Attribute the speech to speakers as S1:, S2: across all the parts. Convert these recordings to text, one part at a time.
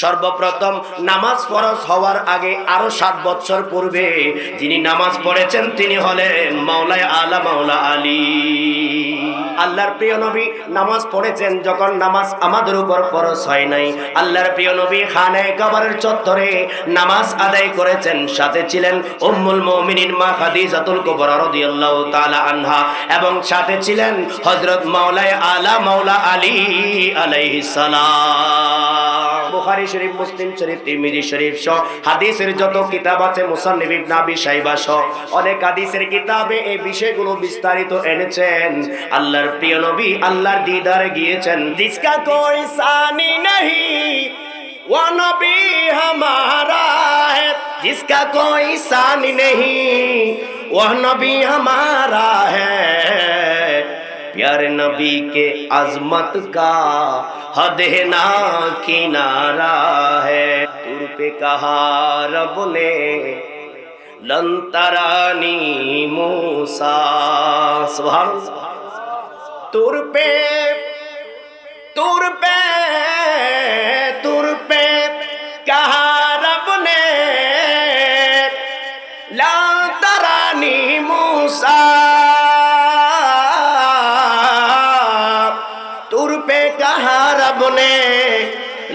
S1: সর্বপ্রথম নামাজ ফরজ হওয়ার আগে আরও সাত বছর পূর্বে যিনি নামাজ পড়েছেন, তিনি হলেন মাওলায় আলা মাওলা আলী। আল্লাহর প্রিয় নবী নামাজ পড়েছেন যখন নামাজ আমাদের উপর ফরজ হয় নাই। আল্লাহর প্রিয় নবী খানে কাবারের চত্বরে নামাজ আদায় করেছেন, সাথে ছিলেন উম্মুল মুমিনিন মা খাদিজাতুল কুবরা রাদিয়াল্লাহু তাআলা আনহা এবং সাথে ছিলেন হযরত মাওলায় আলা মাওলা আলী আলাইহিস সালাম। বুখারি শরীফ, মুসলিম শরীফ, তিরমিজি শরীফ সহ হাদিসের যত কিতাব আছে, মুসান্নিফ ইবনে আবি শাইবা সহ অনেক হাদিসের কিতাবে এই বিষয়গুলো বিস্তারিত এনেছেন। আল্লাহর প্রিয় নবী আল্লাহর দিদারে গিয়েছেন। জিসকা কোই সানি নাহি, ও নবী হামারা হে। জিসকা কোই সানি নাহি, ও নবী হামারা হে। پیارے نبی کے عظمت کا حد نہ کنارا ہے۔ تر پہ کہا رب نے، لن ترانی موسا سبحان تر پہ تر پہ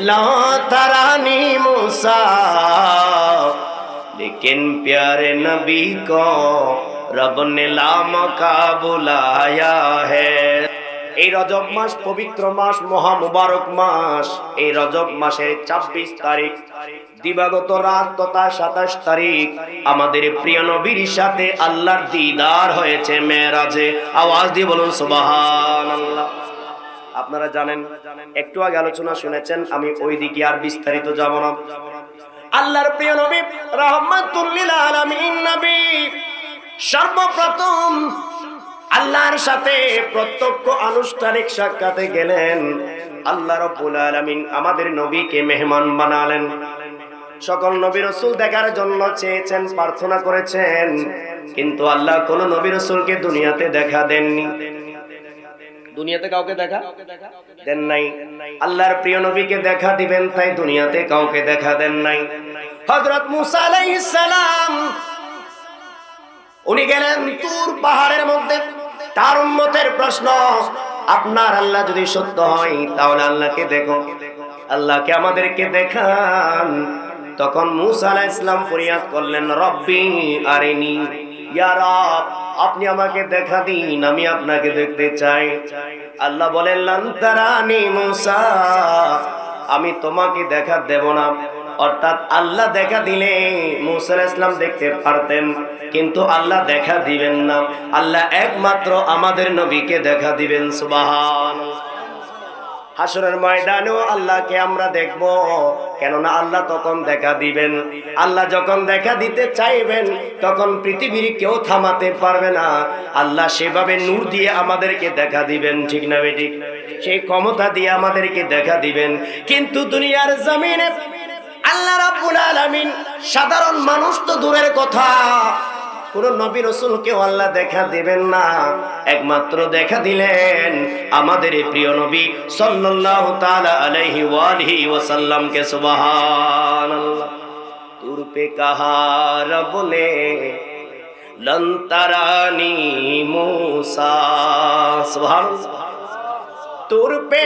S1: লতারানি মুসা। لیکن پیارے نبی کو رب نے لام کا بلایا ہے এই রজব মাস পবিত্র মাস, মহা মুবারক মাস। এই রজব মাসের ২৬ তারিখ, দিবাগত রাত তথা সাতাশ তারিখ। আমাদের প্রিয় নবীর সাথে আল্লাহর দিদার হয়েছে মেয়েরাজে। আওয়াজ দিয়ে বলুন সুবাহ আল্লাহ আপনারা জানেন, একটু আগে আলোচনা শুনেছেন, আমি ওই দিকে আর বিস্তারিত যাব না। আল্লাহর প্রিয় নবী রহমাতুল্লিল আলামিন নবী, সর্বপ্রথম আল্লাহর সাথে প্রত্যক্ষ আনুষ্ঠানিক সাক্ষাতে গেলেন। আল্লাহ রব্বুল আলামিন আমাদের নবীকে মেহমান বানালেন। সকল নবী রসুল দেখার জন্য চেয়েছেন, প্রার্থনা করেছেন। কিন্তু আল্লাহ কোন নবী রসুলকে দুনিয়াতে দেখা দেননি। দুনিয়াতে কাউকে দেখা? দেন নাই। আল্লাহর প্রিয় নবীকে দেখা দিবেন, তাই দুনিয়াতে কাউকে দেখা দেন নাই। হযরত মুসা আলাইহিস সালাম, উনি গেলেন তুর পাহাড়ের মধ্যে। তার উম্মতের প্রশ্ন, আপনার আল্লাহ যদি সত্য হয়, তাহলে আল্লাহকে দেখো। আল্লাহকে আমাদেরকে দেখান। তখন মুসা আলাইহিস সালাম ফরিয়াদ করলেন, রব্বি আরিনি, ইয়া রব আপনি আমাকে দেখা দিন, আমি আপনাকে দেখতে চাই। আল্লাহ বলেন আমি তোমাকে দেখা দেব না। অর্থাৎ আল্লাহ দেখা দিলে মুসার ইসলাম দেখতে পারতেন, কিন্তু আল্লাহ দেখা দিবেন না। আল্লাহ একমাত্র আমাদের নবীকে দেখা দিবেন সুবাহান হাসরের ময়দানেও আল্লাহকে আমরা দেখব। কেননা আল্লাহ তখন দেখা দিবেন। আল্লাহ যখন দেখা দিতে চাইবেন, তখন পৃথিবীর কেউ থামাতে পারবে না। আল্লাহ সেভাবে নূর দিয়ে আমাদেরকে দেখা দিবেন, ঠিক না বেঠিক? সেই ক্ষমতা দিয়ে আমাদেরকে দেখা দিবেন। কিন্তু দুনিয়ার জমিনে আল্লাহ রাব্বুল আলামিন সাধারণ মানুষ তো দূরের কথা। কোন নবী রসুলকেও আল্লাহ দেখা দেবেন না। একমাত্র দেখা দিলেন আমাদের প্রিয় নবী সাল্লাল্লাহু তাআলা আলাইহি ওয়ালিহি ওয়াসাল্লামকে, সুবহানাল্লাহ। তুর পে কাহা রব নে লন্তারানি मूसा সুবহানাল্লাহ। তুর পে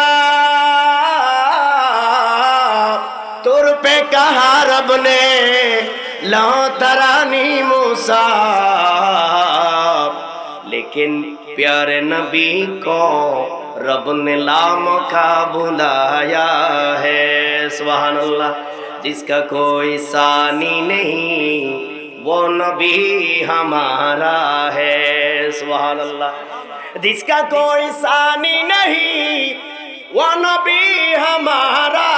S1: رب نے لو ترانی موسیٰ، لیکن پیارے نبی کو رب نے لام کا بھولایا ہے، سبحان اللہ، جس کا کوئی ثانی نہیں، وہ نبی ہمارا ہے، سبحان اللہ۔ جس کا کوئی ثانی نہیں، وہ نبی ہمارا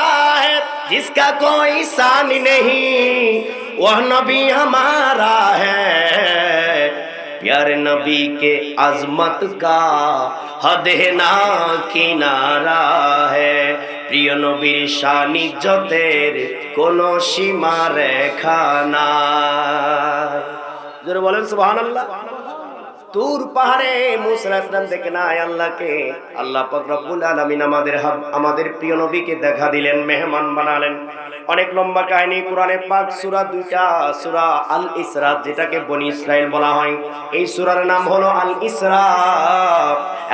S1: جس کا کوئی شانی نہیں، وہ نبی ہمارا ہے۔ پیار نبی کے عظمت کا حد نا کنارا ہے۔ پر نبی شانی جو تیر کو نو سیما رکھا ذرا بولے سبحان اللہ۔ তুর পাহাড়ে মুসা ইসলাম দেখে নাই আল্লাহকে, আল্লাহ পাক রব্বুল আমাদের আমাদের প্রিয় নবীকে দেখা দিলেন, মেহমান বানালেন। অনেক লম্বা কাহিনী, কোরআনে পাক সূরা দুইটা, সূরা আল ইসরা যেটাকে বনি ইসরাইল বলা হয়। এই সূরার নাম হলো আল ইসরা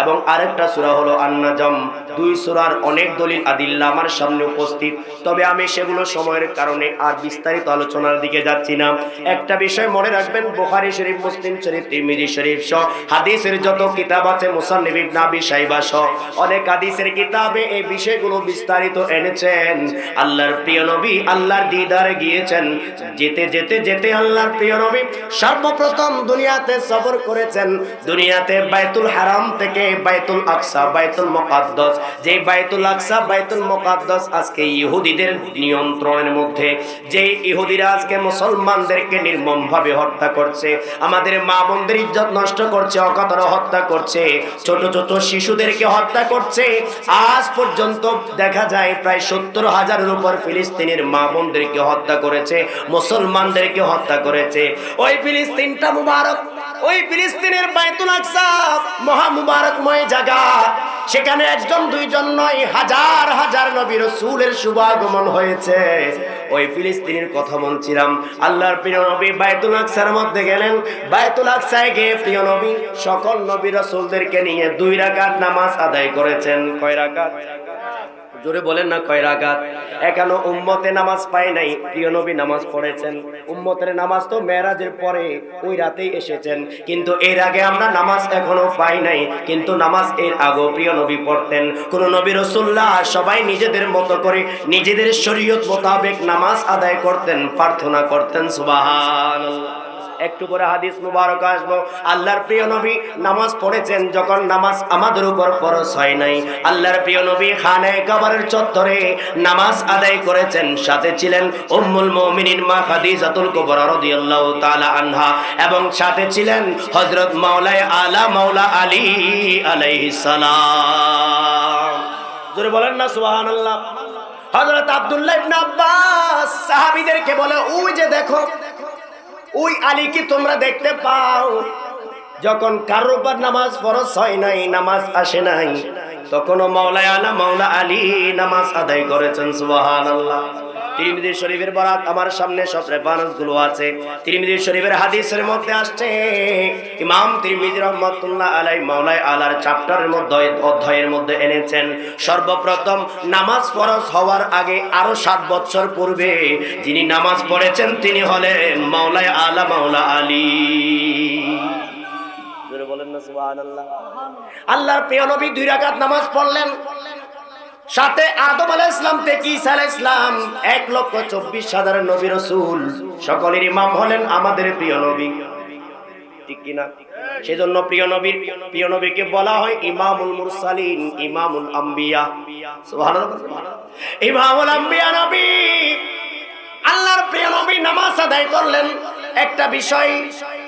S1: এবং আরেকটা সূরা হলো আন-নাজম। দুই সূরার অনেক দলিল আদিল্লা আমার সামনে উপস্থিত। তবে আমি সেগুলো সময়ের কারণে আর বিস্তারিত আলোচনার দিকে যাচ্ছি না। একটা বিষয় মনে রাখবেন, বুখারী শরীফ, মুসলিম শরীফ, তিরমিজি শরীফ সহ হাদিসের যত কিতাব আছে, মুসান্নিফ ইবনে আবি শাইবা সহ অনেক হাদিসের কিতাবে এই বিষয়গুলো বিস্তারিত এনেছেন। আল্লাহর প্রিয় নবী আল্লাহর দিদারে গিয়েছেন। যেতে যেতে যেতে আল্লাহর প্রিয় নবী সর্বপ্রথম দুনিয়াতে সফর করেছেন। দুনিয়াতে বাইতুল হারাম থেকে বাইতুল আকসা, বাইতুল মুকাদ্দাস। যে বাইতুল আকসা, বাইতুল মুকাদ্দাস আজকে ইহুদিদের নিয়ন্ত্রণের মধ্যে। যে ইহুদিরা আজকে মুসলমানদেরকে নির্মমভাবে হত্যা করছে, আমাদের মা বোনদের ইজ্জত নষ্ট করছে, অকাতর হত্যা করছে, ছোট ছোট শিশুদেরকে হত্যা করছে। আজ পর্যন্ত দেখা যায় প্রায় সত্তর হাজারের উপর ফিলিস্তিনের মা বোনদেরকে হত্যা করেছে, মুসলমানদেরকে হত্যা করেছে। ওই ফিলিস্তিনটা মুবারক, ওই ফিলিস্তিনের বাইতুল আকসা মহা মুবারকময় জায়গা। সেখানে একজন, দুইজন নয়, হাজার হাজার নবী রসুলের শুভাগমন হয়েছে। ওই ফিলিস্তিনের কথা বলছিলাম। আল্লাহর প্রিয় নবী বাইতুল আকসার মধ্যে গেলেন। বাইতুল আকসায় গিয়ে প্রিয় নবী, সকল নবী রসুলদেরকে নিয়ে দুই রাকাত নামাজ আদায় করেছেন। কয় রাকাত? জোরে বলেন না কয় রাকাত এখনও উম্মতে নামাজ পায় নাই, প্রিয় নবী নামাজ পড়েছেন। উম্মতের নামাজ তো মেরাজের পরে ওই রাতেই এসেছেন। কিন্তু এর আগে আমরা নামাজ এখনও পাই নাই, কিন্তু নামাজ এর আগেও প্রিয় নবী পড়তেন। কোন নবী রসুল্লাহ সবাই নিজেদের মতো করে নিজেদের শরীয়ত মোতাবেক নামাজ আদায় করতেন, প্রার্থনা করতেন সুবাহান একটু পরে হাদিস মুবারক আসব। আল্লাহর প্রিয় নবী নামাজ পড়েছেন যখন নামাজ আমাদের উপর ফরজ হয় নাই। আল্লাহর প্রিয় নবী খানে কাবারের চত্বরে নামাজ আদায় করেছেন, সাথে ছিলেন উম্মুল মুমিনিন মা খাদিজাতুল কুবরা রাদিয়াল্লাহু তাআলা আনহা এবং সাথে ছিলেন হযরত মাওলায়ে আলা মাওলা আলী আলাইহিস সালাম। জোরে বলেন না, সুবহানাল্লাহ। হযরত আব্দুল্লাহ ইবনে আব্বাস সাহাবীদেরকে বলে, ওই যে দেখো ওই আলী কি তোমরা দেখতে পাও? যখন কারোর নামাজ ফরজ হয় নাই, নামাজ আসে নাই তখন মাওলায় আলা মাওলা আলী নামাজ আদায় করেছেন, সুবহানাল্লাহ। তিরমিজি শরীফের বরাত আমার সামনে সব রেফারেন্সগুলো আছে। তিরমিজি শরীফের হাদিসের মধ্যে আসছে, ইমাম তিরমিজি রহমাতুল্লাহ আলাই মাওলায় আলার চ্যাপ্টারের মধ্যে, অধ্যায়ের মধ্যে এনেছেন, সর্বপ্রথম নামাজ ফরজ হওয়ার আগে আরও সাত বছর পূর্বে যিনি নামাজ পড়েছেন, তিনি হলেন মাওলায় আলা মাওলা আলী। বলেন না, সুবহানাল্লাহ। আল্লাহর প্রিয় নবী দুই রাকাত নামাজ পড়লেন। সাথে আদম আলাহ ইসলাম থেকে ঈসা আলাহ ইসলাম এক লক্ষ চব্বিশ হাজার নবী রসুল। সকলের ইমাম হলেন আমাদের প্রিয় নবী। ঠিক কিনা? সেজন্য প্রিয় নবীর, প্রিয় নবীকে বলা হয় ইমামুল মুরসালিন, ইমামুল আম্বিয়া। ইমামুল আম্বিয়া নবী। আল্লাহর প্রিয় নবী নামাজ আদায় করলেন। একটা বিষয়,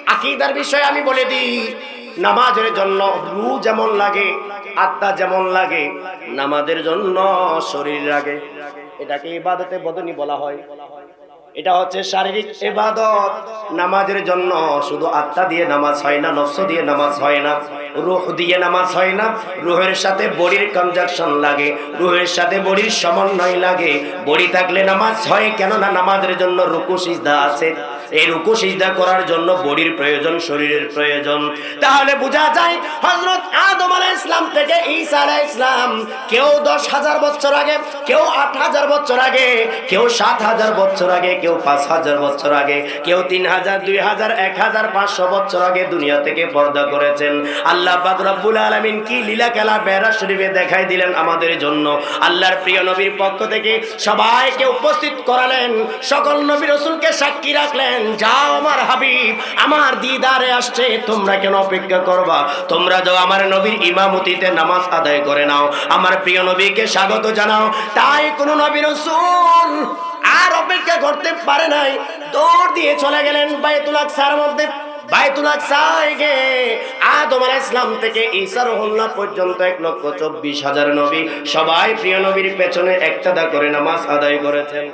S1: আকীদার বিষয় আমি বলে দিই। নামাজের জন্য রু যেমন লাগে, আত্মা যেমন লাগে, নামাজের জন্য শরীর লাগে। এটাকে ইবাদতে বদনি বলা হয়। এটা হচ্ছে শারীরিক ইবাদত। নামাজের জন্য শুধু আত্মা দিয়ে নামাজ হয় না, নফস দিয়ে নামাজ হয় না, রুহ দিয়ে নামাজ হয় না। রুহের সাথে বডির কনজাকশন লাগে, রুহের সাথে বডির সমন্বয় লাগে। বডি থাকলে নামাজ হয় কেননা নামাজের জন্য রুকু, সিজদা আছে। এই রুকু সিজদা করার জন্য বডির প্রয়োজন, শরীরের প্রয়োজন। তাহলে বোঝা যায় হযরত আদম আলাইহিস ইসলাম থেকে ঈসা আলাইহিস ইসলাম কেউ দশ হাজার বছর আগে, কেউ আট হাজার বছর আগে, কেউ সাত হাজার বছর আগে, কেউ পাঁচ হাজার বছর আগে, কেউ তিন হাজার, দুই হাজার, এক হাজার, পাঁচশো বছর আগে দুনিয়া থেকে পর্দা করেছেন। আল্লাহ পাক রব্বুল আলামিন কি লীলা খেলা বেড়া শরীফে দেখাই দিলেন আমাদের জন্য। আল্লাহর প্রিয় নবীর পক্ষ থেকে সবাইকে উপস্থিত করালেন। সকল নবী রসুলকে সাক্ষী রাখলেন। যাও আমার হাবিব, আমার দিদারে আসছে, তোমরা কেন অপেক্ষা করবা? তোমরা যাও আমার নবীর ইমামতিতে নামাজ আদায় করে নাও। আমার প্রিয় নবীকে স্বাগত জানাও। তাই কোন নবী রসুল আর অপেক্ষা করতে পারে নাই। দৌড় দিয়ে চলে গেলেন বাইতুল আকসার মধ্যে। পর্যন্ত এক লক্ষ চব্বিশ হাজার নবী। সবাই প্রিয় নবীর পেছনে একটাদা করে নামাজ আদায় করেছেন।